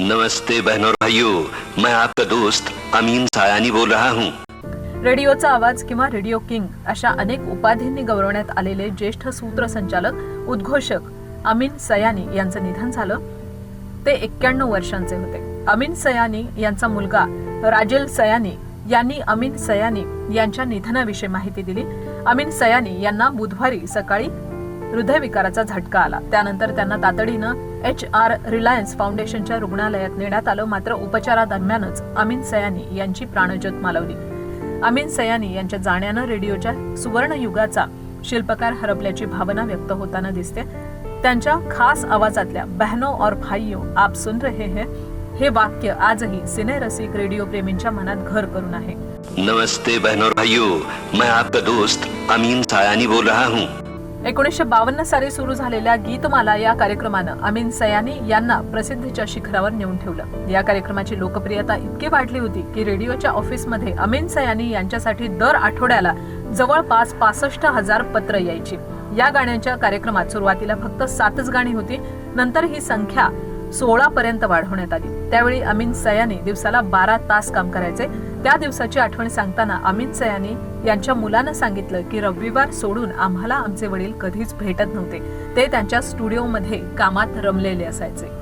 नमस्ते बहनों और भाइयों मैं आपका दोस्त अमीन सायानी बोल रहा हूँ। रेडिओचा आवाज किंवा रेडिओ किंग अशा अनेक उपाधींनी गौरवण्यात आलेले ज्येष्ठ सूत्रसंचालक उद्घोषक अमीन सयानी यांचं निधन झालं. ते एक्क्याण्णव वर्षांचे होते. अमीन सयानी यांचा मुलगा राजेल सयानी यांनी अमीन सयानी यांच्या निधनाविषयी माहिती दिली. अमीन सयानी यांना बुधवारी सकाळी हृदयविकाराचा झटका आला. त्यानंतर त्यांना तातडीनं एच आर रिलायन्स फाउंडेशनच्या रुग्णालयात नेण्यात आलं. मात्र उपचारादरम्यानच अमीन सयानी यांची प्राणज्योत मालवली. अमीन सयानी यांच्या जाण्यानं रेडिओच्या सुवर्णयुगाचा शिल्पकार हरपल्याची भावना व्यक्त होताना दिसते. त्यांच्या खास आवाजातल्या बहनो और भाइयों आप सुन रहे हैं हे वाक्य आजही सिनेरसिक रेडिओ प्रेमींच्या मनात घर करून आहे. नमस्ते बहनो और भाइयों मैं आपका दोस्त अमीन सायानी बोल रहा हूँ. एकोणीसशे बावन्न साली सुरू झालेल्या गीतमाला या कार्यक्रमानं अमीन सयानी यांना प्रसिद्धीच्या शिखरावर नेऊन ठेवलं. या कार्यक्रमाची लोकप्रियता इतकी वाढली होती की रेडिओच्या ऑफिसमध्ये अमीन सयानी यांच्यासाठी दर आठवड्याला जवळपास पासष्ट हजार पत्र यायची. या गाण्याच्या कार्यक्रमात सुरुवातीला फक्त सातच गाणी होती. नंतर ही संख्या सोळा पर्यंत वाढवण्यात आली. त्यावेळी अमीन सयानी दिवसाला बारा तास काम करायचे. त्या दिवसाची आठवण सांगताना अमित सयानी यांच्या मुलानं सांगितलं की रविवार सोडून आम्हाला आमचे वडील कधीच भेटत नव्हते. ते त्यांच्या स्टुडिओमध्ये कामात रमलेले असायचे.